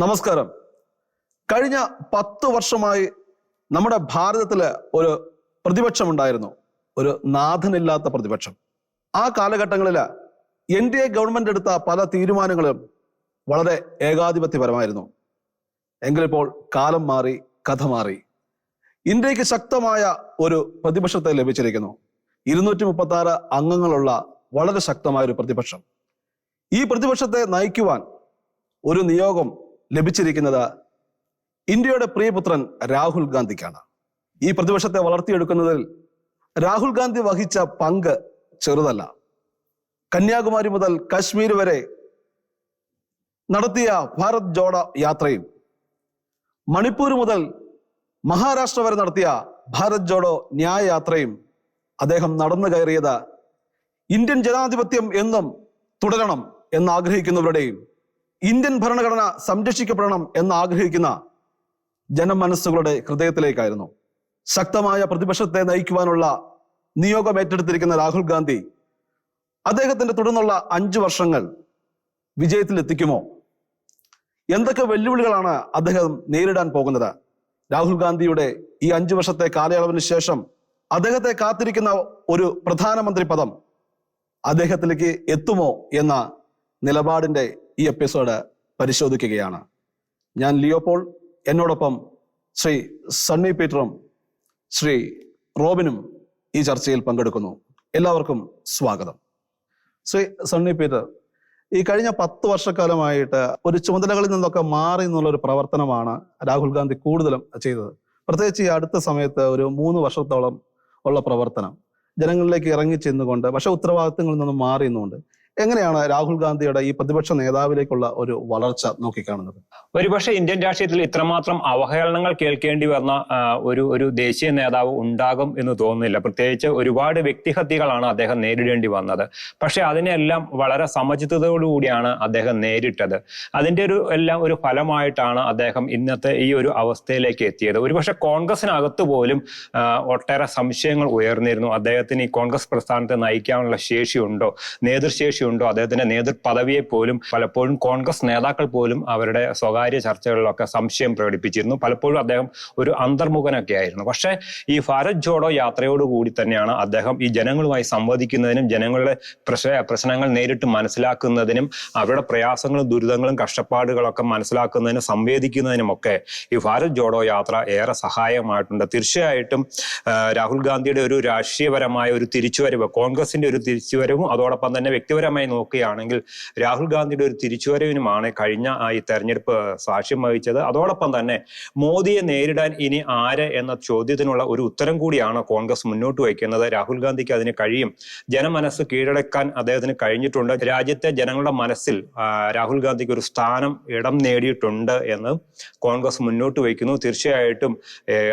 നമസ്കാരം. കഴിഞ്ഞ പത്ത് വർഷമായി നമ്മുടെ ഭാരതത്തിൽ ഒരു പ്രതിപക്ഷം ഉണ്ടായിരുന്നു ഒരു നാഥനില്ലാത്ത പ്രതിപക്ഷം. ആ കാലഘട്ടങ്ങളിൽ എൻ ഡി എ ഗവൺമെന്റ് എടുത്ത പല തീരുമാനങ്ങളും വളരെ ഏകാധിപത്യപരമായിരുന്നു. എങ്കിലിപ്പോൾ കാലം മാറി കഥ മാറി. ഇന്ത്യയ്ക്ക് ശക്തമായ ഒരു പ്രതിപക്ഷത്തെ ലഭിച്ചിരിക്കുന്നു. ഇരുന്നൂറ്റി മുപ്പത്തി ആറ് അംഗങ്ങളുള്ള വളരെ ശക്തമായ ഒരു പ്രതിപക്ഷം. ഈ പ്രതിപക്ഷത്തെ നയിക്കുവാൻ ഒരു നിയോഗം ലഭിച്ചിരിക്കുന്നത് ഇന്ത്യയുടെ പ്രിയപുത്രൻ രാഹുൽ ഗാന്ധിക്കാണ്. ഈ പ്രതിപക്ഷത്തെ വളർത്തിയെടുക്കുന്നതിൽ രാഹുൽ ഗാന്ധി വഹിച്ച പങ്ക് ചെറുതല്ല. കന്യാകുമാരി മുതൽ കാശ്മീർ വരെ നടത്തിയ ഭാരത് ജോഡ യാത്രയും മണിപ്പൂർ മുതൽ മഹാരാഷ്ട്ര വരെ നടത്തിയ ഭാരത് ജോഡോ ന്യായ യാത്രയും അദ്ദേഹം നടന്നു കയറിയത് ഇന്ത്യൻ ജനാധിപത്യം എന്നും തുടരണം എന്ന് ആഗ്രഹിക്കുന്നവരുടെയും ഇന്ത്യൻ ഭരണഘടന സംരക്ഷിക്കപ്പെടണം എന്ന് ആഗ്രഹിക്കുന്ന ജനമനസ്സുകളുടെ ഹൃദയത്തിലേക്കായിരുന്നു. ശക്തമായ പ്രതിപക്ഷത്തെ നയിക്കുവാനുള്ള നിയോഗം ഏറ്റെടുത്തിരിക്കുന്ന രാഹുൽ ഗാന്ധി അദ്ദേഹത്തിന്റെ തുടർന്നുള്ള അഞ്ചു വർഷങ്ങൾ വിജയത്തിലെത്തിക്കുമോ? എന്തൊക്കെ വെല്ലുവിളികളാണ് അദ്ദേഹം നേരിടാൻ പോകുന്നത്? രാഹുൽ ഗാന്ധിയുടെ ഈ അഞ്ചു വർഷത്തെ കാലയളവിന് ശേഷം അദ്ദേഹത്തെ കാത്തിരിക്കുന്ന ഒരു പ്രധാനമന്ത്രി പദം അദ്ദേഹത്തിലേക്ക് എത്തുമോ എന്ന നിലപാടിന്റെ ഈ എപ്പിസോഡ് പരിശോധിക്കുകയാണ്. ഞാൻ ലിയോപോൾ എന്നോടൊപ്പം ശ്രീ സണ്ണി പീറ്ററും ശ്രീ റോബിനും ഈ ചർച്ചയിൽ പങ്കെടുക്കുന്നു. എല്ലാവർക്കും സ്വാഗതം. ശ്രീ സണ്ണി പീറ്റർ ഈ കഴിഞ്ഞ പത്ത് വർഷക്കാലമായിട്ട് ഒരു ചുമതലകളിൽ നിന്നൊക്കെ മാറി എന്നുള്ള ഒരു പ്രവർത്തനമാണ് രാഹുൽ ഗാന്ധി കൂടുതലും ചെയ്തത്. പ്രത്യേകിച്ച് ഈ അടുത്ത സമയത്ത് ഒരു മൂന്ന് വർഷത്തോളം ഉള്ള പ്രവർത്തനം. ജനങ്ങളിലേക്ക് ഇറങ്ങി ചെന്നുകൊണ്ട് പക്ഷെ ഉത്തരവാദിത്തങ്ങളിൽ നിന്നും മാറി നിന്നുകൊണ്ട് എങ്ങനെയാണ് രാഹുൽ ഗാന്ധിയുടെ ഈ പ്രതിപക്ഷ നേതാവിലേക്കുള്ള ഒരു വളർച്ച നോക്കിക്കാണുന്നത്? ഒരുപക്ഷെ ഇന്ത്യൻ രാഷ്ട്രീയത്തിൽ ഇത്രമാത്രം അവഹേളനങ്ങൾ കേൾക്കേണ്ടി വന്ന ഒരു ഒരു ദേശീയ നേതാവ് ഉണ്ടാകും എന്ന് തോന്നുന്നില്ല. പ്രത്യേകിച്ച് ഒരുപാട് വ്യക്തിഹത്യകളാണ് അദ്ദേഹം നേരിടേണ്ടി വന്നത്. പക്ഷെ അതിനെല്ലാം വളരെ സമചിത്തതയോടുകൂടിയാണ് അദ്ദേഹം നേരിട്ടത്. അതിന്റെ ഒരു എല്ലാം ഒരു ഫലമായിട്ടാണ് അദ്ദേഹം ഇന്നത്തെ ഈ ഒരു അവസ്ഥയിലേക്ക് എത്തിയത്. ഒരുപക്ഷെ കോൺഗ്രസിനകത്ത് പോലും ഒട്ടേറെ സംശയങ്ങൾ ഉയർന്നിരുന്നു. അദ്ദേഹത്തിന് ഈ കോൺഗ്രസ് പ്രസ്ഥാനത്തെ നയിക്കാനുള്ള ശേഷിയുണ്ടോ? നേതൃശേഷിയുണ്ടോ അദ്ദേഹത്തിന്റെ നേതൃ പദവിയെ പോലും പലപ്പോഴും കോൺഗ്രസ് നേതാക്കൾ പോലും അവരുടെ സ്വകാര്യ ചർച്ചകളിലൊക്കെ സംശയം പ്രകടിപ്പിച്ചിരുന്നു. പലപ്പോഴും അദ്ദേഹം ഒരു അന്തർമുഖനൊക്കെ ആയിരുന്നു. പക്ഷേ ഈ ഭാരത് ജോഡോ യാത്രയോട് കൂടി തന്നെയാണ് അദ്ദേഹം ഈ ജനങ്ങളുമായി സംവദിക്കുന്നതിനും ജനങ്ങളുടെ പ്രശ്ന പ്രശ്നങ്ങൾ നേരിട്ട് മനസ്സിലാക്കുന്നതിനും അവരുടെ പ്രയാസങ്ങളും ദുരിതങ്ങളും കഷ്ടപ്പാടുകളൊക്കെ മനസ്സിലാക്കുന്നതിനും സംവേദിക്കുന്നതിനുമൊക്കെ ഈ ഭാരത് ജോഡോ യാത്ര ഏറെ സഹായമായിട്ടുണ്ട്. തീർച്ചയായിട്ടും രാഹുൽ ഗാന്ധിയുടെ ഒരു രാഷ്ട്രീയപരമായ ഒരു തിരിച്ചുവരവ് കോൺഗ്രസിന്റെ ഒരു തിരിച്ചുവരവും അതോടൊപ്പം തന്നെ വ്യക്തിപരമായി നോക്കുകയാണെങ്കിൽ രാഹുൽ ഗാന്ധിയുടെ ഒരു തിരിച്ചുവരവിനുമാണ് കഴിഞ്ഞ ഈ തെരഞ്ഞെടുപ്പ് സാക്ഷ്യം വഹിച്ചത്. അതോടൊപ്പം തന്നെ മോദിയെ നേരിടാൻ ഇനി ആര് എന്ന ചോദ്യത്തിനുള്ള ഒരു ഉത്തരം കൂടിയാണ് കോൺഗ്രസ് മുന്നോട്ട് വയ്ക്കുന്നത്. രാഹുൽ ഗാന്ധിക്ക് അതിന് കഴിയും. ജനമനസ്സ് കീഴടക്കാൻ അദ്ദേഹത്തിന് കഴിഞ്ഞിട്ടുണ്ട്. രാജ്യത്തെ ജനങ്ങളുടെ മനസ്സിൽ രാഹുൽ ഗാന്ധിക്ക് ഒരു സ്ഥാനം ഇടം നേടിയിട്ടുണ്ട് എന്ന് കോൺഗ്രസ് മുന്നോട്ട് വയ്ക്കുന്നു. തീർച്ചയായിട്ടും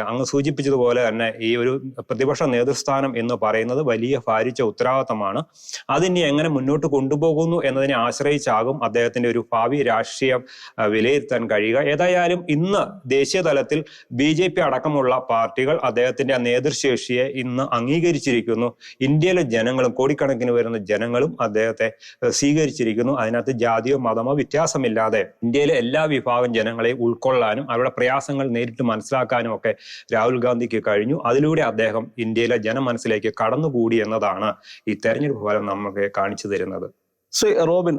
അങ്ങ് സൂചിപ്പിച്ചതുപോലെ തന്നെ ഈ ഒരു പ്രതിപക്ഷ നേതൃസ്ഥാനം എന്ന് പറയുന്നത് വലിയ ഭാരിച്ച ഉത്തരവാദിത്തമാണ്. അതിനി എങ്ങനെ മുന്നോട്ട് കൊണ്ടുപോകുന്നു എന്നതിനെ ആശ്രയിച്ചാകും അദ്ദേഹത്തിന്റെ ഒരു ഭാവി രാഷ്ട്രീയം വിലയിരുത്താൻ കഴിയുക. ഏതായാലും ഇന്ന് ദേശീയ തലത്തിൽ ബി ജെ പി അടക്കമുള്ള പാർട്ടികൾ അദ്ദേഹത്തിന്റെ ആ നേതൃശേഷിയെ ഇന്ന് അംഗീകരിച്ചിരിക്കുന്നു. ഇന്ത്യയിലെ ജനങ്ങളും കോടിക്കണക്കിന് വരുന്ന ജനങ്ങളും അദ്ദേഹത്തെ സ്വീകരിച്ചിരിക്കുന്നു. അതിനകത്ത് ജാതിയോ മതമോ വ്യത്യാസമില്ലാതെ ഇന്ത്യയിലെ എല്ലാ വിഭാഗം ജനങ്ങളെ ഉൾക്കൊള്ളാനും അവരുടെ പ്രയാസങ്ങൾ നേരിട്ട് മനസ്സിലാക്കാനും ഒക്കെ രാഹുൽ ഗാന്ധിക്ക് കഴിഞ്ഞു. അതിലൂടെ അദ്ദേഹം ഇന്ത്യയിലെ ജനമനസ്സിലേക്ക് കടന്നുകൂടി എന്നതാണ് ഈ തെരഞ്ഞെടുപ്പ് ഫലം നമുക്ക് കാണിച്ചു തരുന്നത്. ശ്രീ റോബിൻ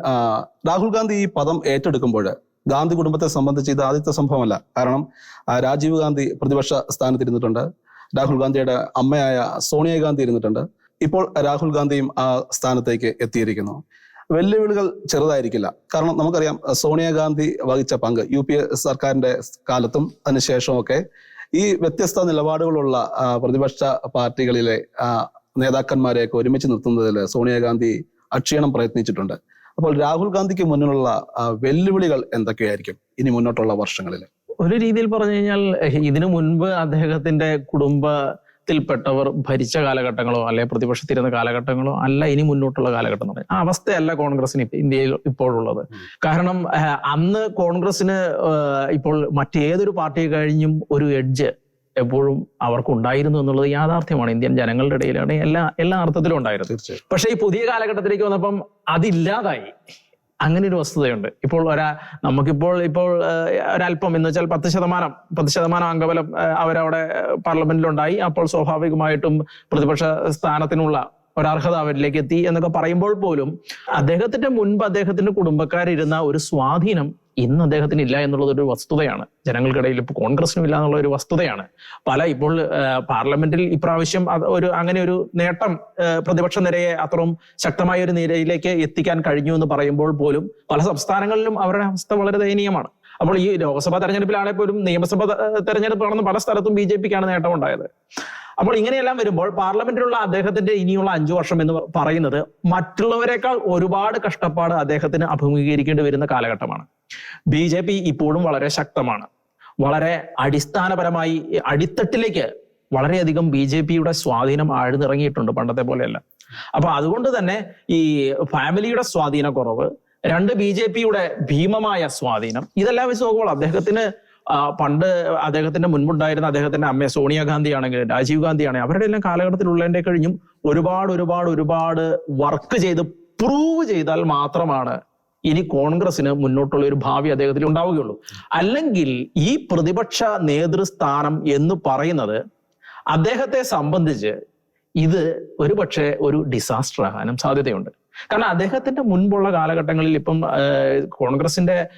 രാഹുൽ ഗാന്ധി ഈ പദം ഏറ്റെടുക്കുമ്പോൾ ഗാന്ധി കുടുംബത്തെ സംബന്ധിച്ച് ഇത് ആദ്യത്തെ സംഭവമല്ല. കാരണം രാജീവ് ഗാന്ധി പ്രതിപക്ഷ സ്ഥാനത്തിരുന്നിട്ടുണ്ട്. രാഹുൽ ഗാന്ധിയുടെ അമ്മയായ സോണിയാഗാന്ധി ഇരുന്നിട്ടുണ്ട്. ഇപ്പോൾ രാഹുൽ ഗാന്ധിയും ആ സ്ഥാനത്തേക്ക് എത്തിയിരിക്കുന്നു. വെല്ലുവിളികൾ ചെറുതായിരിക്കില്ല. കാരണം നമുക്കറിയാം സോണിയാഗാന്ധി വഹിച്ച പങ്ക് യു പി എ സർക്കാരിന്റെ കാലത്തും അതിനുശേഷമൊക്കെ ഈ വ്യത്യസ്ത നിലപാടുകളുള്ള പ്രതിപക്ഷ പാർട്ടികളിലെ നേതാക്കന്മാരെയൊക്കെ ഒരുമിച്ച് നിർത്തുന്നതിൽ സോണിയാഗാന്ധി അക്ഷീണം പ്രയത്നിച്ചിട്ടുണ്ട്. അപ്പോൾ രാഹുൽ ഗാന്ധിക്ക് മുന്നിലുള്ള വെല്ലുവിളികൾ എന്തൊക്കെയായിരിക്കും ഇനി മുന്നോട്ടുള്ള വർഷങ്ങളിൽ ഒരു രീതിയിൽ പറഞ്ഞു കഴിഞ്ഞാൽ ഇതിനു മുൻപ് അദ്ദേഹത്തിന്റെ കുടുംബത്തിൽപ്പെട്ടവർ ഭരിച്ച കാലഘട്ടങ്ങളോ അല്ലെ പ്രതിപക്ഷത്തിരുന്ന കാലഘട്ടങ്ങളോ അല്ല ഇനി മുന്നോട്ടുള്ള കാലഘട്ടം എന്ന് ആ അവസ്ഥയല്ല കോൺഗ്രസിന് ഇന്ത്യയിൽ ഇപ്പോഴുള്ളത്. കാരണം അന്ന് കോൺഗ്രസിന് ഇപ്പോൾ മറ്റേതൊരു പാർട്ടി കഴിഞ്ഞും ഒരു എഡ്ജ് എപ്പോഴും അവർക്കുണ്ടായിരുന്നു എന്നുള്ളത് യാഥാർത്ഥ്യമാണ് ഇന്ത്യൻ ജനങ്ങളുടെ ഇടയിലാണ് എല്ലാ എല്ലാ അർത്ഥത്തിലും ഉണ്ടായിരുന്നു പക്ഷേ ഈ പുതിയ കാലഘട്ടത്തിലേക്ക് വന്നപ്പം അതില്ലാതായി. അങ്ങനെ ഒരു വസ്തുതയുണ്ട്. ഇപ്പോൾ ഒരാ നമുക്കിപ്പോൾ ഇപ്പോൾ ഒരല്പം എന്ന് വെച്ചാൽ പത്ത് ശതമാനം പത്ത് ശതമാനം അംഗബലം അവരവിടെ പാർലമെന്റിലുണ്ടായി. അപ്പോൾ സ്വാഭാവികമായിട്ടും പ്രതിപക്ഷ സ്ഥാനത്തിനുള്ള ഒരർഹത അവരിലേക്ക് എത്തി എന്നൊക്കെ പറയുമ്പോൾ പോലും അദ്ദേഹത്തിന്റെ മുൻപ് അദ്ദേഹത്തിന്റെ കുടുംബക്കാരിരുന്ന ഒരു സ്വാധീനം ഇന്ന് അദ്ദേഹത്തിന് ഇല്ല എന്നുള്ളത് ഒരു വസ്തുതയാണ്. ജനങ്ങൾക്കിടയിൽ ഇപ്പോൾ കോൺഗ്രസിനും ഇല്ല എന്നുള്ള ഒരു വസ്തുതയാണ്. പല ഇപ്പോൾ പാർലമെന്റിൽ ഇപ്രാവശ്യം ഒരു അങ്ങനെ ഒരു നേട്ടം പ്രതിപക്ഷ നിരയെ അത്രയും ശക്തമായ ഒരു നിരയിലേക്ക് എത്തിക്കാൻ കഴിഞ്ഞു എന്ന് പറയുമ്പോൾ പോലും പല സംസ്ഥാനങ്ങളിലും അവരുടെ അവസ്ഥ വളരെ ദയനീയമാണ്. അപ്പോൾ ഈ ലോക്സഭാ തെരഞ്ഞെടുപ്പിലാണെങ്കിൽ പോലും നിയമസഭാ തെരഞ്ഞെടുപ്പ് നടന്ന പല സ്ഥലത്തും ബി ജെ പിക്കാണ് നേട്ടം ഉണ്ടായത് അപ്പോൾ ഇങ്ങനെയെല്ലാം വരുമ്പോൾ പാർലമെന്റിലുള്ള അദ്ദേഹത്തിന്റെ ഇനിയുള്ള അഞ്ചു വർഷം എന്ന് പറയുന്നത് മറ്റുള്ളവരെക്കാൾ ഒരുപാട് കഷ്ടപ്പാട് അദ്ദേഹത്തിന് അഭിമുഖീകരിക്കേണ്ടി വരുന്ന കാലഘട്ടമാണ്. ബി ജെ പി ഇപ്പോഴും വളരെ ശക്തമാണ്. വളരെ അടിസ്ഥാനപരമായി അടിത്തട്ടിലേക്ക് വളരെയധികം ബി ജെ പിയുടെ സ്വാധീനം ആഴ്ന്നിറങ്ങിയിട്ടുണ്ട് പണ്ടത്തെ പോലെയല്ല. അപ്പൊ അതുകൊണ്ട് തന്നെ ഈ ഫാമിലിയുടെ സ്വാധീനക്കുറവ് രണ്ട് ബി ജെ പിയുടെ ഭീമമായ സ്വാധീനം ഇതെല്ലാം വെച്ച് നോക്കുമ്പോൾ അദ്ദേഹത്തിന് പണ്ട് അദ്ദേഹത്തിന്റെ മുൻപുണ്ടായിരുന്ന അദ്ദേഹത്തിന്റെ അമ്മ സോണിയാഗാന്ധി ആണെങ്കിലും രാജീവ് ഗാന്ധി ആണെങ്കിലും അവരുടെ എല്ലാം കാലഘട്ടത്തിലുള്ളതിന്റെ കഴിഞ്ഞും ഒരുപാട് ഒരുപാട് ഒരുപാട് വർക്ക് ചെയ്ത് പ്രൂവ് ചെയ്താൽ മാത്രമാണ് ഇനി കോൺഗ്രസിന് മുന്നോട്ടുള്ള ഒരു ഭാവി അദ്ദേഹത്തിൽ ഉണ്ടാവുകയുള്ളൂ. അല്ലെങ്കിൽ ഈ പ്രതിപക്ഷ നേതൃസ്ഥാനം എന്ന് പറയുന്നത് അദ്ദേഹത്തെ സംബന്ധിച്ച് ഇത് ഒരുപക്ഷെ ഒരു ഡിസാസ്റ്റർ ആകാനും സാധ്യതയുണ്ട്. കാരണം അദ്ദേഹത്തിന്റെ മുൻപുള്ള കാലഘട്ടങ്ങളിൽ ഇപ്പം കോൺഗ്രസിന്റെ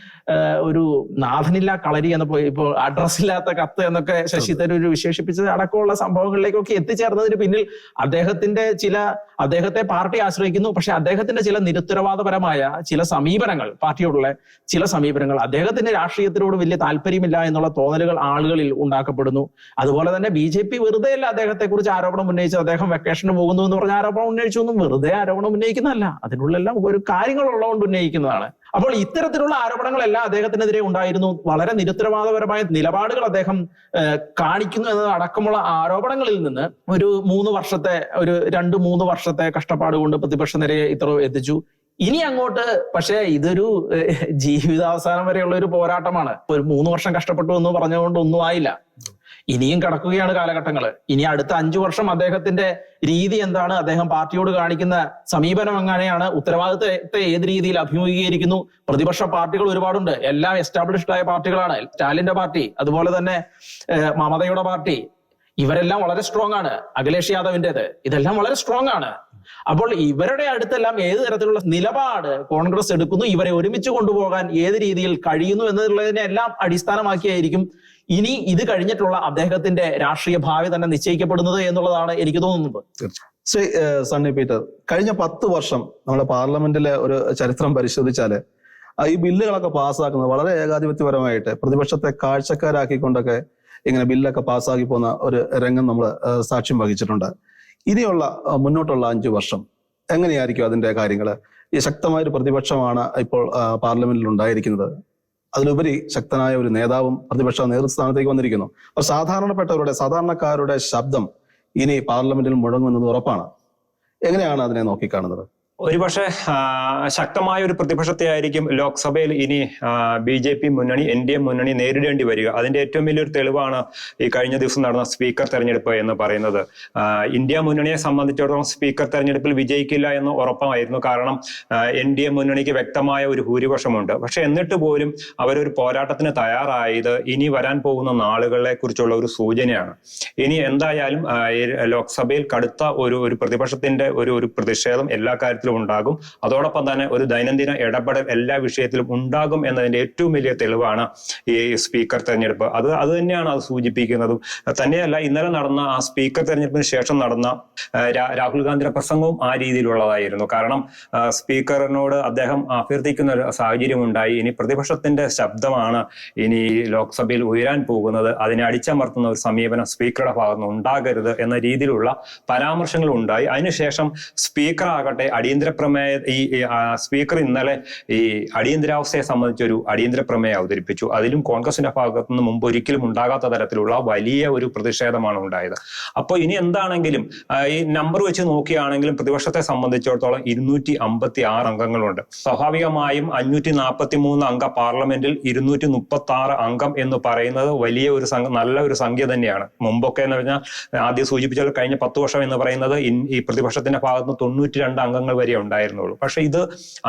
ഒരു നാഥനില്ലാ കളരി എന്നപ്പോ ഇപ്പോൾ അഡ്രസ് ഇല്ലാത്ത കത്ത് എന്നൊക്കെ ശശി തരൂർ വിശേഷിപ്പിച്ചത് അടക്കമുള്ള സംഭവങ്ങളിലേക്കൊക്കെ എത്തിച്ചേർന്നതിന് പിന്നിൽ അദ്ദേഹത്തിന്റെ ചില അദ്ദേഹത്തെ പാർട്ടി ആശ്രയിക്കുന്നു പക്ഷെ അദ്ദേഹത്തിന്റെ ചില നിരുത്തരവാദപരമായ ചില സമീപനങ്ങൾ പാർട്ടിയോടുള്ള ചില സമീപനങ്ങൾ അദ്ദേഹത്തിന്റെ രാഷ്ട്രീയത്തിനോട് വലിയ താല്പര്യമില്ല എന്നുള്ള തോന്നലുകൾ ആളുകളിൽ ഉണ്ടാക്കപ്പെടുന്നു. അതുപോലെ തന്നെ ബി ജെ പി വെറുതെ അല്ല അദ്ദേഹത്തെ കുറിച്ച് ആരോപണം ഉന്നയിച്ചത്. അദ്ദേഹം വെക്കേഷന് പോകുന്നു എന്ന് പറഞ്ഞ ആരോപണം ഉന്നയിച്ചു ഒന്നും വെറുതെ ആരോപണം ഉന്നയിക്കുന്നതല്ല. അതിനുള്ളെല്ലാം ഒരു കാര്യങ്ങളുള്ളതുകൊണ്ട് ഉന്നയിക്കുന്നതാണ്. അപ്പോൾ ഇത്തരത്തിലുള്ള ആരോപണങ്ങളെല്ലാം അദ്ദേഹത്തിനെതിരെ ഉണ്ടായിരുന്നു. വളരെ നിരുത്തരവാദപരമായ നിലപാടുകൾ അദ്ദേഹം കാണിക്കുന്നു എന്നത് അടക്കമുള്ള ആരോപണങ്ങളിൽ നിന്ന് ഒരു മൂന്ന് വർഷത്തെ ഒരു രണ്ട് മൂന്ന് വർഷത്തെ കഷ്ടപ്പാട് കൊണ്ട് പ്രതിപക്ഷ നിരയെ ഇത്ര എത്തിച്ചു ഇനി അങ്ങോട്ട് പക്ഷേ ഇതൊരു ജീവിതാവസാനം വരെയുള്ള ഒരു പോരാട്ടമാണ്. ഒരു മൂന്ന് വർഷം കഷ്ടപ്പെട്ടു എന്ന് പറഞ്ഞുകൊണ്ട് ഒന്നും ആയില്ല. ഇനിയും കടക്കുകയാണ് കാലഘട്ടങ്ങൾ ഇനി അടുത്ത അഞ്ചു വർഷം അദ്ദേഹത്തിന്റെ രീതി എന്താണ്? അദ്ദേഹം പാർട്ടിയോട് കാണിക്കുന്ന സമീപനം എങ്ങനെയാണ്? ഉത്തരവാദിത്തത്തെ ഏത് രീതിയിൽ അഭിമുഖീകരിക്കുന്നു? പ്രതിപക്ഷ പാർട്ടികൾ ഒരുപാടുണ്ട്. എല്ലാം എസ്റ്റാബ്ലിഷ്ഡ് ആയ പാർട്ടികളാണ്. സ്റ്റാലിന്റെ പാർട്ടി അതുപോലെ തന്നെ മമതയുടെ പാർട്ടി. ഇവരെല്ലാം വളരെ സ്ട്രോങ് ആണ്. അഖിലേഷ് യാദവിന്റേത്. ഇതെല്ലാം വളരെ സ്ട്രോങ് ആണ്. അപ്പോൾ ഇവരുടെ അടുത്തെല്ലാം ഏത് തരത്തിലുള്ള നിലപാട് കോൺഗ്രസ് എടുക്കുന്നു? ഇവരെ ഒരുമിച്ച് കൊണ്ടുപോകാൻ ഏത് രീതിയിൽ കഴിയുന്നു എന്നുള്ളതിനെല്ലാം അടിസ്ഥാനമാക്കിയായിരിക്കും ഇനി ഇത് കഴിഞ്ഞിട്ടുള്ള അദ്ദേഹത്തിന്റെ രാഷ്ട്രീയ ഭാവി തന്നെ നിശ്ചയിക്കപ്പെടുന്നത് എന്നുള്ളതാണ് എനിക്ക് തോന്നുന്നത്. ശ്രീ സണ്ണി പീറ്റർ കഴിഞ്ഞ പത്ത് വർഷം നമ്മുടെ പാർലമെന്റിലെ ഒരു ചരിത്രം പരിശോധിച്ചാൽ ഈ ബില്ലുകളൊക്കെ പാസ്സാക്കുന്നത് വളരെ ഏകാധിപത്യപരമായിട്ട് പ്രതിപക്ഷത്തെ കാഴ്ചക്കാരാക്കിക്കൊണ്ടൊക്കെ ഇങ്ങനെ ബില്ലൊക്കെ പാസ്സാക്കി പോകുന്ന ഒരു രംഗം നമ്മൾ സാക്ഷ്യം വഹിച്ചിട്ടുണ്ട്. ഇനിയുള്ള മുന്നോട്ടുള്ള അഞ്ചു വർഷം എങ്ങനെയായിരിക്കും അതിന്റെ കാര്യങ്ങൾ ഈ ശക്തമായ ഒരു പ്രതിപക്ഷമാണ് ഇപ്പോൾ പാർലമെന്റിൽ ഉണ്ടായിരിക്കുന്നത് അതിലുപരി ശക്തനായ ഒരു നേതാവും പ്രതിപക്ഷ നേതൃസ്ഥാനത്തേക്ക് വന്നിരിക്കുന്നു. അപ്പൊ സാധാരണപ്പെട്ടവരുടെ സാധാരണക്കാരുടെ ശബ്ദം ഇനി പാർലമെന്റിൽ മുഴങ്ങുന്നത് ഉറപ്പാണ്. എങ്ങനെയാണ് അതിനെ നോക്കിക്കാണുന്നത്? ഒരുപക്ഷെ ശക്തമായ ഒരു പ്രതിപക്ഷത്തെ ആയിരിക്കും ലോക്സഭയിൽ ഇനി ബി ജെ പി മുന്നണി എൻ ഡി എ മുന്നണി നേരിടേണ്ടി വരിക. അതിന്റെ ഏറ്റവും വലിയൊരു തെളിവാണ് ഈ കഴിഞ്ഞ ദിവസം നടന്ന സ്പീക്കർ തെരഞ്ഞെടുപ്പ് എന്ന് പറയുന്നത്. ഇന്ത്യ മുന്നണിയെ സംബന്ധിച്ചിടത്തോളം സ്പീക്കർ തെരഞ്ഞെടുപ്പിൽ വിജയിക്കില്ല എന്ന് ഉറപ്പായിരുന്നു. കാരണം എൻ ഡി എ മുന്നണിക്ക് വ്യക്തമായ ഒരു ഭൂരിപക്ഷമുണ്ട്. പക്ഷെ എന്നിട്ട് പോലും അവരൊരു പോരാട്ടത്തിന് തയ്യാറായത് ഇനി വരാൻ പോകുന്ന നാളുകളെ കുറിച്ചുള്ള ഒരു സൂചനയാണ്. ഇനി എന്തായാലും ലോക്സഭയിൽ കടുത്ത ഒരു ഒരു പ്രതിപക്ഷത്തിന്റെ ഒരു ഒരു പ്രതിഷേധം എല്ലാ കാര്യത്തിലും ഉണ്ടാകും. അതോടൊപ്പം തന്നെ ഒരു ദൈനംദിന ഇടപെടൽ എല്ലാ വിഷയത്തിലും ഉണ്ടാകും എന്നതിന്റെ ഏറ്റവും വലിയ തെളിവാണ് ഈ സ്പീക്കർ തെരഞ്ഞെടുപ്പ്. അത് അത് തന്നെയാണ് അത് സൂചിപ്പിക്കുന്നതും. തന്നെയല്ല ഇന്നലെ നടന്ന ആ സ്പീക്കർ തെരഞ്ഞെടുപ്പിന് ശേഷം നടന്ന രാഹുൽ ഗാന്ധിയുടെ പ്രസംഗവും ആ രീതിയിലുള്ളതായിരുന്നു. കാരണം സ്പീക്കറിനോട് അദ്ദേഹം അഭ്യർത്ഥിക്കുന്ന ഒരു സാഹചര്യം ഉണ്ടായി. ഇനി പ്രതിപക്ഷത്തിന്റെ ശബ്ദമാണ് ഇനി ലോക്സഭയിൽ ഉയരാൻ പോകുന്നത്. അതിനെ അടിച്ചമർത്തുന്ന ഒരു സമീപനം സ്പീക്കറുടെ ഭാഗത്തുനിന്ന് ഉണ്ടാകരുത് എന്ന രീതിയിലുള്ള പരാമർശങ്ങൾ ഉണ്ടായി. അതിനുശേഷം സ്പീക്കർ ആകട്ടെ അടിയന്തര പ്രമേയ ഈ സ്പീക്കർ ഇന്നലെ ഈ അടിയന്തരാവസ്ഥയെ സംബന്ധിച്ച് ഒരു അടിയന്തര പ്രമേയം അവതരിപ്പിച്ചു. അതിലും കോൺഗ്രസിന്റെ ഭാഗത്തു നിന്ന് മുമ്പ് ഒരിക്കലും ഉണ്ടാകാത്ത തരത്തിലുള്ള വലിയ ഒരു പ്രതിഷേധമാണ് ഉണ്ടായത്. അപ്പോൾ ഇനി എന്താണെങ്കിലും ഈ നമ്പർ വെച്ച് നോക്കുകയാണെങ്കിലും പ്രതിപക്ഷത്തെ സംബന്ധിച്ചിടത്തോളം ഇരുന്നൂറ്റി അമ്പത്തി ആറ് അംഗങ്ങളുണ്ട്. സ്വാഭാവികമായും അഞ്ഞൂറ്റി നാൽപ്പത്തി മൂന്ന് അംഗ പാർലമെന്റിൽ ഇരുന്നൂറ്റി മുപ്പത്തി ആറ് അംഗം എന്ന് പറയുന്നത് വലിയ ഒരു സംഘ നല്ല ഒരു സംഖ്യ തന്നെയാണ്. മുമ്പൊക്കെ എന്ന് പറഞ്ഞാൽ ആദ്യം സൂചിപ്പിച്ചാൽ കഴിഞ്ഞ പത്ത് വർഷം എന്ന് പറയുന്നത് ഈ പ്രതിപക്ഷത്തിന്റെ ഭാഗത്ത് നിന്ന് തൊണ്ണൂറ്റി രണ്ട് അംഗങ്ങൾ വരെ ഉണ്ടായിരുന്നുള്ളൂ. പക്ഷെ ഇത്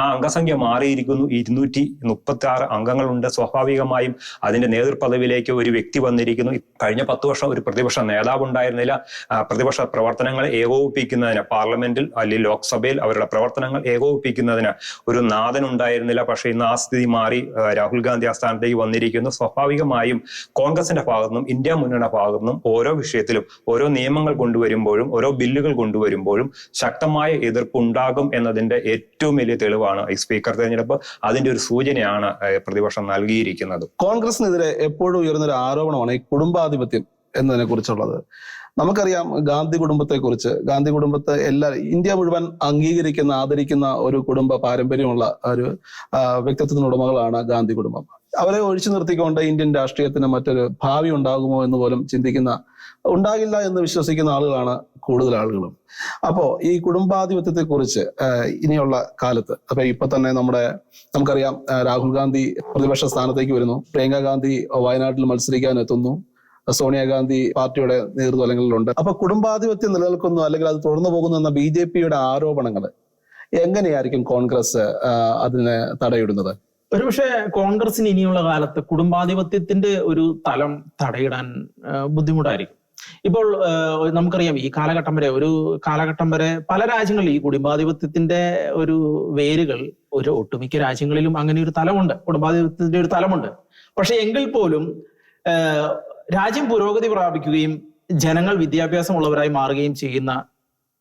ആ അംഗസംഖ്യ മാറിയിരിക്കുന്നു. ഇരുന്നൂറ്റി മുപ്പത്തി ആറ് അംഗങ്ങളുണ്ട്. സ്വാഭാവികമായും അതിന്റെ നേതൃപദവിയിലേക്ക് ഒരു വ്യക്തി വന്നിരിക്കുന്നു. കഴിഞ്ഞ പത്ത് വർഷം ഒരു പ്രതിപക്ഷ നേതാവ് ഉണ്ടായിരുന്നില്ല. പ്രതിപക്ഷ പ്രവർത്തനങ്ങൾ ഏകോപിപ്പിക്കുന്നതിന് പാർലമെന്റിൽ അല്ലെങ്കിൽ ലോക്സഭയിൽ അവരുടെ പ്രവർത്തനങ്ങൾ ഏകോപിപ്പിക്കുന്നതിന് ഒരു നാഥൻ ഉണ്ടായിരുന്നില്ല. പക്ഷേ ഇന്ന് ആ സ്ഥിതി മാറി. രാഹുൽ ഗാന്ധി ആ സ്ഥാനത്തേക്ക് വന്നിരിക്കുന്നു. സ്വാഭാവികമായും കോൺഗ്രസിന്റെ ഭാഗത്തുനിന്നും ഇന്ത്യ മുന്നണിയുടെ ഭാഗത്തുനിന്നും ഓരോ വിഷയത്തിലും ഓരോ നിയമങ്ങൾ കൊണ്ടുവരുമ്പോഴും ഓരോ ബില്ലുകൾ കൊണ്ടുവരുമ്പോഴും ശക്തമായ എതിർപ്പ് ഉണ്ടാകും എന്നതിന്റെ ഏറ്റവും വലിയ തെളിവാണ് ഈ സ്പീക്കർ തെരഞ്ഞെടുപ്പ്. അതിന്റെ ഒരു സൂചനയാണ് പ്രതിപക്ഷം നൽകിയിരിക്കുന്നത്. കോൺഗ്രസിനെതിരെ എപ്പോഴും ഉയർന്ന ഒരു ആരോപണമാണ് ഈ കുടുംബാധിപത്യം എന്നതിനെ കുറിച്ചുള്ളത് നമുക്കറിയാം ഗാന്ധി കുടുംബത്തെ കുറിച്ച് ഗാന്ധി കുടുംബത്തെ എല്ലാ ഇന്ത്യ മുഴുവൻ അംഗീകരിക്കുന്ന ആദരിക്കുന്ന ഒരു കുടുംബ പാരമ്പര്യമുള്ള ഒരു വ്യക്തിത്വത്തിനുടമകളാണ് ഗാന്ധി കുടുംബം. അവരെ ഒഴിച്ചു നിർത്തിക്കൊണ്ട് ഇന്ത്യൻ രാഷ്ട്രീയത്തിന് മറ്റൊരു ഭാവി ഉണ്ടാകുമോ എന്ന് പോലും ചിന്തിക്കുന്ന ഉണ്ടാകില്ല എന്ന് വിശ്വസിക്കുന്ന ആളുകളാണ് കൂടുതൽ ആളുകളും. അപ്പോ ഈ കുടുംബാധിപത്യത്തെ കുറിച്ച് ഇനിയുള്ള കാലത്ത് അപ്പൊ ഇപ്പൊ തന്നെ നമ്മുടെ നമുക്കറിയാം രാഹുൽ ഗാന്ധി പ്രതിപക്ഷ സ്ഥാനത്തേക്ക് വരുന്നു. പ്രിയങ്ക ഗാന്ധി വയനാട്ടിൽ മത്സരിക്കാൻ എത്തുന്നു. സോണിയാഗാന്ധി പാർട്ടിയുടെ നേതൃത്വങ്ങളിലുണ്ട് അപ്പൊ കുടുംബാധിപത്യം നിലനിൽക്കുന്നു അല്ലെങ്കിൽ അത് തുടർന്നു പോകുന്നു എന്ന ബി ജെ പിയുടെ ആരോപണങ്ങൾ എങ്ങനെയായിരിക്കും കോൺഗ്രസ് അതിനെ തടയിടുന്നത്? ഒരുപക്ഷെ കോൺഗ്രസിന് ഇനിയുള്ള കാലത്ത് കുടുംബാധിപത്യത്തിന്റെ ഒരു തലം തടയിടാൻ ബുദ്ധിമുട്ടായിരിക്കും. ഇപ്പോൾ നമുക്കറിയാം ഈ കാലഘട്ടം വരെ ഒരു കാലഘട്ടം വരെ പല രാജ്യങ്ങളിലും ഈ കുടുംബാധിപത്യത്തിന്റെ ഒരു വേരുകൾ ഒരു ഒട്ടുമിക്ക രാജ്യങ്ങളിലും അങ്ങനെ ഒരു തലമുണ്ട്. കുടുംബാധിപത്യത്തിന്റെ ഒരു തലമുണ്ട്. പക്ഷെ എങ്കിൽ പോലും രാജ്യം പുരോഗതി പ്രാപിക്കുകയും ജനങ്ങൾ വിദ്യാഭ്യാസമുള്ളവരായി മാറുകയും ചെയ്യുന്ന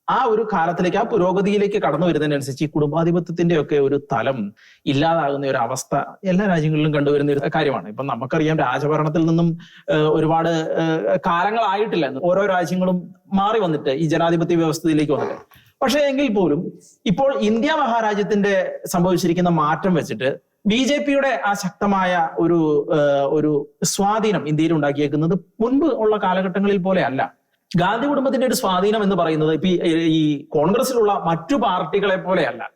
ആ ഒരു കാലത്തിലേക്ക് ആ പുരോഗതിയിലേക്ക് കടന്നു വരുന്നതിനനുസരിച്ച് ഈ കുടുംബാധിപത്യത്തിന്റെ ഒക്കെ ഒരു തലം ഇല്ലാതാകുന്ന ഒരു അവസ്ഥ എല്ലാ രാജ്യങ്ങളിലും കണ്ടുവരുന്ന ഒരു കാര്യമാണ്. ഇപ്പം നമുക്കറിയാം രാജഭരണത്തിൽ നിന്നും ഒരുപാട് കാലങ്ങളായിട്ടില്ല. ഓരോ രാജ്യങ്ങളും മാറി വന്നിട്ട് ഈ ജനാധിപത്യ വ്യവസ്ഥയിലേക്ക് വന്നിട്ട്. പക്ഷേ എങ്കിൽ പോലും ഇപ്പോൾ ഇന്ത്യ മഹാരാജ്യത്തിന്റെ സംഭവിച്ചിരിക്കുന്ന മാറ്റം വെച്ചിട്ട് ബി ജെ പിയുടെ ആ ശക്തമായ ഒരു ഒരു സ്വാധീനം ഇന്ത്യയിൽ ഉണ്ടാക്കിയേക്കുന്നത് മുൻപ് ഉള്ള കാലഘട്ടങ്ങളിൽ പോലെ അല്ല. ഗാന്ധി കുടുംബത്തിന്റെ ഒരു സ്വാധീനം എന്ന് പറയുന്നത് ഇപ്പൊ ഈ- കോൺഗ്രസിലുള്ള മറ്റു പാർട്ടികളെ പോലെയല്ല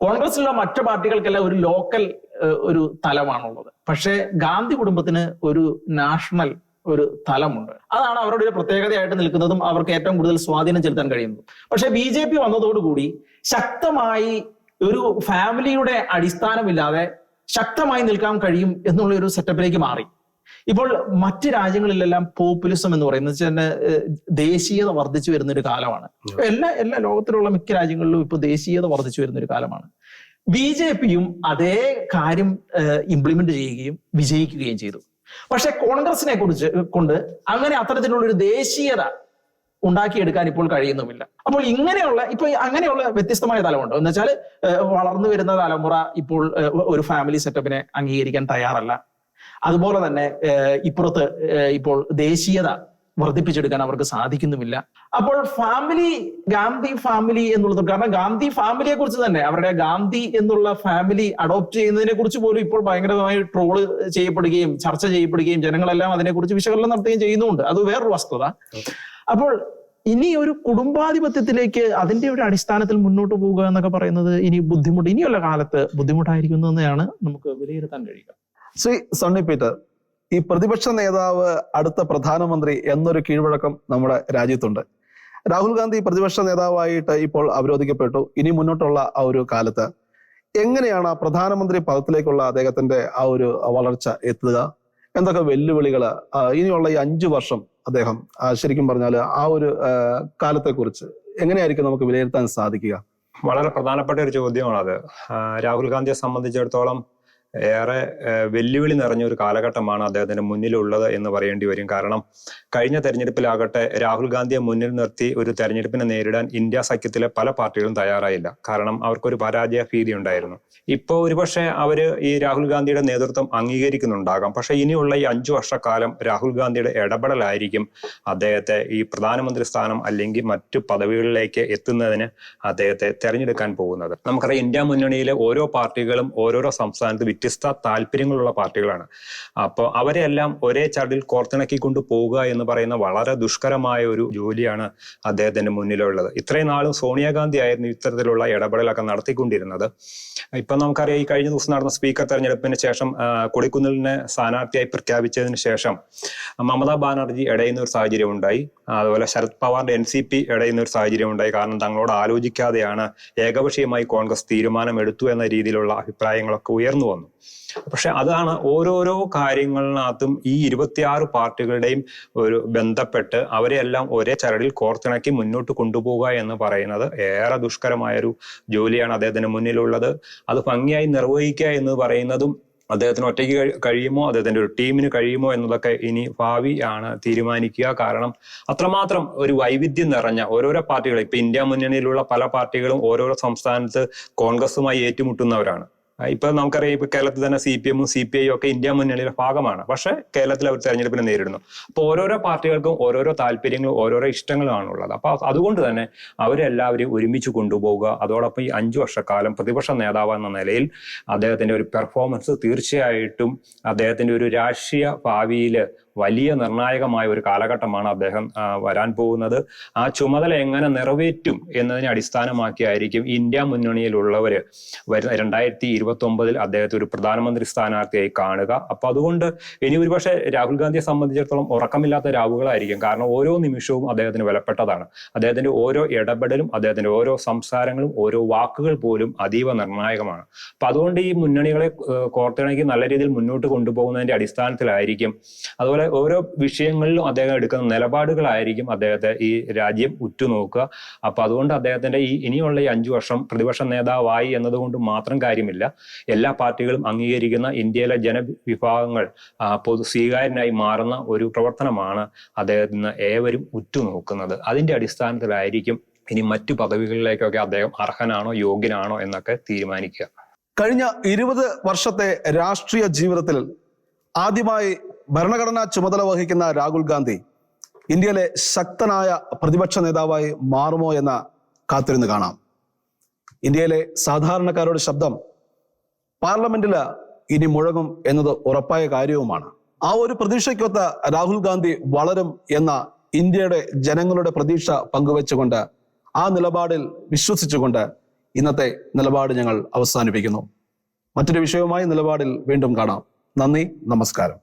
കോൺഗ്രസിലുള്ള മറ്റു പാർട്ടികൾക്കെല്ലാം ഒരു ലോക്കൽ ഒരു തലമാണുള്ളത്. പക്ഷേ ഗാന്ധി കുടുംബത്തിന് ഒരു നാഷണൽ ഒരു തലമുണ്ട്. അതാണ് അവരുടെ ഒരു പ്രത്യേകതയായിട്ട് നിൽക്കുന്നതും അവർക്ക് ഏറ്റവും കൂടുതൽ സ്വാധീനം ചെലുത്താൻ കഴിയുന്നതും. പക്ഷെ ബി ജെ പി വന്നതോടുകൂടി ശക്തമായി ഒരു ഫാമിലിയുടെ അടിസ്ഥാനമില്ലാതെ ശക്തമായി നിൽക്കാൻ കഴിയും എന്നുള്ള ഒരു സെറ്റപ്പിലേക്ക് മാറി. ഇപ്പോൾ മറ്റ് രാജ്യങ്ങളിലെല്ലാം പോപ്പുലിസം എന്ന് പറയുന്നത് വെച്ചാൽ തന്നെ ദേശീയത വർദ്ധിച്ചു വരുന്ന ഒരു കാലമാണ് എല്ലാ എല്ലാ ലോകത്തിലുള്ള മിക്ക രാജ്യങ്ങളിലും ഇപ്പോൾ ദേശീയത വർദ്ധിച്ചു വരുന്ന ഒരു കാലമാണ്. ബി ജെ പിയും അതേ കാര്യം ഇംപ്ലിമെന്റ് ചെയ്യുകയും വിജയിക്കുകയും ചെയ്തു. പക്ഷെ കോൺഗ്രസിനെ കുറിച്ച് കൊണ്ട് അങ്ങനെ അത്തരത്തിലുള്ള ഒരു ദേശീയത ഉണ്ടാക്കിയെടുക്കാൻ ഇപ്പോൾ കഴിയുന്നുമില്ല. അപ്പോൾ ഇങ്ങനെയുള്ള ഇപ്പൊ അങ്ങനെയുള്ള വ്യത്യസ്തമായ തലമുണ്ട്? എന്ന് വെച്ചാൽ വളർന്നു വരുന്ന തലമുറ ഇപ്പോൾ ഒരു ഫാമിലി സെറ്റപ്പിനെ അംഗീകരിക്കാൻ തയ്യാറല്ല. അതുപോലെ തന്നെ ഇപ്പുറത്ത് ഇപ്പോൾ ദേശീയത വർദ്ധിപ്പിച്ചെടുക്കാൻ അവർക്ക് സാധിക്കുന്നുമില്ല. അപ്പോൾ ഫാമിലി ഗാന്ധി ഫാമിലി എന്നുള്ളത് കാരണം ഗാന്ധി ഫാമിലിയെ കുറിച്ച് തന്നെ അവരുടെ ഗാന്ധി എന്നുള്ള ഫാമിലി അഡോപ്റ്റ് ചെയ്യുന്നതിനെ കുറിച്ച് പോലും ഇപ്പോൾ ഭയങ്കരമായി ട്രോൾ ചെയ്യപ്പെടുകയും ചർച്ച ചെയ്യപ്പെടുകയും ജനങ്ങളെല്ലാം അതിനെക്കുറിച്ച് വിശകലനം നടത്തുകയും ചെയ്യുന്നുണ്ട് അത് വേറൊരു വസ്തുത. അപ്പോൾ ഇനി ഒരു കുടുംബാധിപത്യത്തിലേക്ക് അതിന്റെ ഒരു അടിസ്ഥാനത്തിൽ മുന്നോട്ട് പോവുക എന്നൊക്കെ പറയുന്നത് ഇനി ബുദ്ധിമുട്ട് ഇനിയുള്ള കാലത്ത് ബുദ്ധിമുട്ടായിരിക്കുന്നു തന്നെയാണ് നമുക്ക് വിലയിരുത്താൻ കഴിയുക. ശ്രീ സണ്ണി പീറ്റർ ഈ പ്രതിപക്ഷ നേതാവ് അടുത്ത പ്രധാനമന്ത്രി എന്നൊരു കീഴ്വഴക്കം നമ്മുടെ രാജ്യത്തുണ്ട്. രാഹുൽ ഗാന്ധി പ്രതിപക്ഷ നേതാവായിട്ട് ഇപ്പോൾ അവരോധിക്കപ്പെട്ടു. ഇനി മുന്നോട്ടുള്ള ആ ഒരു കാലത്ത് എങ്ങനെയാണ് പ്രധാനമന്ത്രി പദത്തിലേക്കുള്ള അദ്ദേഹത്തിന്റെ ആ ഒരു വളർച്ച എത്തുക? എന്തൊക്കെ വെല്ലുവിളികൾ ഇനിയുള്ള ഈ അഞ്ചു വർഷം അദ്ദേഹം ശരിക്കും പറഞ്ഞാൽ ആ ഒരു കാലത്തെക്കുറിച്ച് എങ്ങനെയായിരിക്കും നമുക്ക് വിലയിരുത്താൻ സാധിക്കുക? വളരെ പ്രധാനപ്പെട്ട ഒരു ചോദ്യമാണത്. രാഹുൽ ഗാന്ധിയെ സംബന്ധിച്ചിടത്തോളം ഏറെ വെല്ലുവിളി നിറഞ്ഞ ഒരു കാലഘട്ടമാണ് അദ്ദേഹത്തിന്റെ മുന്നിലുള്ളത് എന്ന് പറയേണ്ടി വരും. കാരണം കഴിഞ്ഞ തെരഞ്ഞെടുപ്പിലാകട്ടെ രാഹുൽ ഗാന്ധിയെ മുന്നിൽ നിർത്തി ഒരു തെരഞ്ഞെടുപ്പിനെ നേരിടാൻ ഇന്ത്യ സഖ്യത്തിലെ പല പാർട്ടികളും തയ്യാറായില്ല. കാരണം അവർക്കൊരു പരാജയ ഭീതി ഉണ്ടായിരുന്നു. ഇപ്പോൾ ഒരുപക്ഷെ അവർ ഈ രാഹുൽ ഗാന്ധിയുടെ നേതൃത്വം അംഗീകരിക്കുന്നുണ്ടാകാം. പക്ഷേ ഇനിയുള്ള ഈ അഞ്ചു വർഷക്കാലം രാഹുൽ ഗാന്ധിയുടെ ഇടപെടലായിരിക്കും അദ്ദേഹത്തെ ഈ പ്രധാനമന്ത്രി സ്ഥാനം അല്ലെങ്കിൽ മറ്റു പദവികളിലേക്ക് എത്തുന്നതിന് അദ്ദേഹത്തെ തെരഞ്ഞെടുക്കാൻ പോകുന്നത്. നമുക്കറിയാം ഇന്ത്യ മുന്നണിയിലെ ഓരോ പാർട്ടികളും ഓരോരോ സംസ്ഥാനത്ത് വ്യത്യസ്ത താല്പര്യങ്ങളുള്ള പാർട്ടികളാണ്. അപ്പോൾ അവരെല്ലാം ഒരേ ചടിൽ കോർത്തിണക്കി കൊണ്ട് പോവുക എന്ന് പറയുന്ന വളരെ ദുഷ്കരമായ ഒരു ജോലിയാണ് അദ്ദേഹത്തിന്റെ മുന്നിലുള്ളത്. ഇത്രയും നാളും സോണിയാഗാന്ധി ആയിരുന്നു ഇത്തരത്തിലുള്ള ഇടപെടലൊക്കെ നടത്തിക്കൊണ്ടിരുന്നത്. ഇപ്പം നമുക്കറിയാം ഈ കഴിഞ്ഞ ദിവസം നടന്ന സ്പീക്കർ തെരഞ്ഞെടുപ്പിന് ശേഷം കൊടിക്കുന്നിലിനെ സ്ഥാനാർത്ഥിയായി പ്രഖ്യാപിച്ചതിന് ശേഷം മമതാ ബാനർജി ഇടയുന്ന ഒരു സാഹചര്യം ഉണ്ടായി. അതുപോലെ ശരത് പവാറിന്റെ എൻ സി പി ഇടയുന്ന ഒരു സാഹചര്യം ഉണ്ടായി. കാരണം തങ്ങളോട് ആലോചിക്കാതെയാണ് ഏകപക്ഷീയമായി കോൺഗ്രസ് തീരുമാനം എടുത്തു എന്ന രീതിയിലുള്ള അഭിപ്രായങ്ങളൊക്കെ ഉയർന്നു വന്നു. പക്ഷെ അതാണ് ഓരോരോ കാര്യങ്ങളിനകത്തും ഈ ഇരുപത്തിയാറ് പാർട്ടികളുടെയും ഒരു ബന്ധപ്പെട്ട് അവരെ എല്ലാം ഒരേ ചരടിൽ കോർത്തിണക്കി മുന്നോട്ട് കൊണ്ടുപോകുക എന്ന് പറയുന്നത് ഏറെ ദുഷ്കരമായൊരു ജോലിയാണ് അദ്ദേഹത്തിന് മുന്നിലുള്ളത്. അത് ഭംഗിയായി നിർവഹിക്കുക എന്ന് പറയുന്നതും അദ്ദേഹത്തിന് ഒറ്റയ്ക്ക് കഴിയുമോ അദ്ദേഹത്തിന്റെ ഒരു ടീമിന് കഴിയുമോ എന്നതൊക്കെ ഇനി ഭാവി ആണ് തീരുമാനിക്കുക. കാരണം അത്രമാത്രം ഒരു വൈവിധ്യം നിറഞ്ഞ ഓരോരോ പാർട്ടികൾ ഇപ്പൊ ഇന്ത്യ മുന്നണിയിലുള്ള പല പാർട്ടികളും ഓരോരോ സംസ്ഥാനത്ത് കോൺഗ്രസുമായി ഏറ്റുമുട്ടുന്നവരാണ്. ഇപ്പൊ നമുക്കറിയാം ഇപ്പൊ കേരളത്തിൽ തന്നെ സി പി എമ്മും സി പി ഐ ഒക്കെ ഇന്ത്യ മുന്നണിയുടെ ഭാഗമാണ്. പക്ഷേ കേരളത്തിൽ അവർ തെരഞ്ഞെടുപ്പിനെ നേരിടുന്നു. അപ്പൊ ഓരോരോ പാർട്ടികൾക്കും ഓരോരോ താല്പര്യങ്ങളും ഓരോരോ ഇഷ്ടങ്ങളുമാണ് ഉള്ളത്. അപ്പൊ അതുകൊണ്ട് തന്നെ അവരെല്ലാവരെയും ഒരുമിച്ച് കൊണ്ടുപോവുക അതോടൊപ്പം ഈ അഞ്ചു വർഷക്കാലം പ്രതിപക്ഷ നേതാവ് എന്ന നിലയിൽ അദ്ദേഹത്തിന്റെ ഒരു പെർഫോമൻസ് തീർച്ചയായിട്ടും അദ്ദേഹത്തിന്റെ ഒരു രാഷ്ട്രീയ ഭാവിയിൽ വലിയ നിർണായകമായ ഒരു കാലഘട്ടമാണ് അദ്ദേഹം വരാൻ പോകുന്നത്. ആ ചുമതല എങ്ങനെ നിറവേറ്റും എന്നതിനെ അടിസ്ഥാനമാക്കിയായിരിക്കും ഇന്ത്യ മുന്നണിയിലുള്ളവർ രണ്ടായിരത്തി ഇരുപത്തി ഒമ്പതിൽ അദ്ദേഹത്തെ ഒരു പ്രധാനമന്ത്രി സ്ഥാനാർത്ഥിയായി കാണുക. അപ്പൊ അതുകൊണ്ട് ഇനി ഒരുപക്ഷെ രാഹുൽ ഗാന്ധിയെ സംബന്ധിച്ചിടത്തോളം ഉറക്കമില്ലാത്ത രാവുകളായിരിക്കും. കാരണം ഓരോ നിമിഷവും അദ്ദേഹത്തിന് വിലപ്പെട്ടതാണ്. അദ്ദേഹത്തിന്റെ ഓരോ ഇടപെടലും അദ്ദേഹത്തിന്റെ ഓരോ സംസാരങ്ങളും ഓരോ വാക്കുകൾ പോലും അതീവ നിർണായകമാണ്. അപ്പൊ അതുകൊണ്ട് ഈ മുന്നണികളെ കോർത്തിണക്കി നല്ല രീതിയിൽ മുന്നോട്ട് കൊണ്ടുപോകുന്നതിന്റെ അടിസ്ഥാനത്തിലായിരിക്കും. അതുപോലെ ഓരോ വിഷയങ്ങളിലും അദ്ദേഹം എടുക്കുന്ന നിലപാടുകളായിരിക്കും അദ്ദേഹത്തെ ഈ രാജ്യം ഉറ്റുനോക്കുക. അപ്പൊ അതുകൊണ്ട് അദ്ദേഹത്തിന്റെ ഈ ഇനിയുള്ള ഈ അഞ്ചു വർഷം പ്രതിപക്ഷ നേതാവായി എന്നതുകൊണ്ട് മാത്രം കാര്യമില്ല. എല്ലാ പാർട്ടികളും അംഗീകരിക്കുന്ന ഇന്ത്യയിലെ ജനവിഭാഗങ്ങൾ പൊതു സ്വീകാര്യനായി മാറുന്ന ഒരു പ്രവർത്തനമാണ് അദ്ദേഹത്തിന് ഏവരും ഉറ്റുനോക്കുന്നത്. അതിന്റെ അടിസ്ഥാനത്തിലായിരിക്കും ഇനി മറ്റു പദവികളിലേക്കൊക്കെ അദ്ദേഹം അർഹനാണോ യോഗ്യനാണോ എന്നൊക്കെ തീരുമാനിക്കുക. കഴിഞ്ഞ ഇരുപത് വർഷത്തെ രാഷ്ട്രീയ ജീവിതത്തിൽ ആദ്യമായി ഭരണഘടനാ ചുമതല വഹിക്കുന്ന രാഹുൽ ഗാന്ധി ഇന്ത്യയിലെ ശക്തനായ പ്രതിപക്ഷ നേതാവായി മാറുമോ എന്ന കാത്തിരുന്ന് കാണാം. ഇന്ത്യയിലെ സാധാരണക്കാരുടെ ശബ്ദം പാർലമെന്റിൽ ഇനി മുഴങ്ങും എന്നത് ഉറപ്പായ കാര്യവുമാണ്. ആ ഒരു പ്രതീക്ഷയ്ക്കൊത്ത രാഹുൽ ഗാന്ധി വളരും എന്ന ഇന്ത്യയുടെ ജനങ്ങളുടെ പ്രതീക്ഷ പങ്കുവെച്ചുകൊണ്ട് ആ നിലപാടിൽ വിശ്വസിച്ചുകൊണ്ട് ഇന്നത്തെ നിലപാട് ഞങ്ങൾ അവസാനിപ്പിക്കുന്നു. മറ്റൊരു വിഷയവുമായി നിലപാടിൽ വീണ്ടും കാണാം. നന്ദി നമസ്കാരം.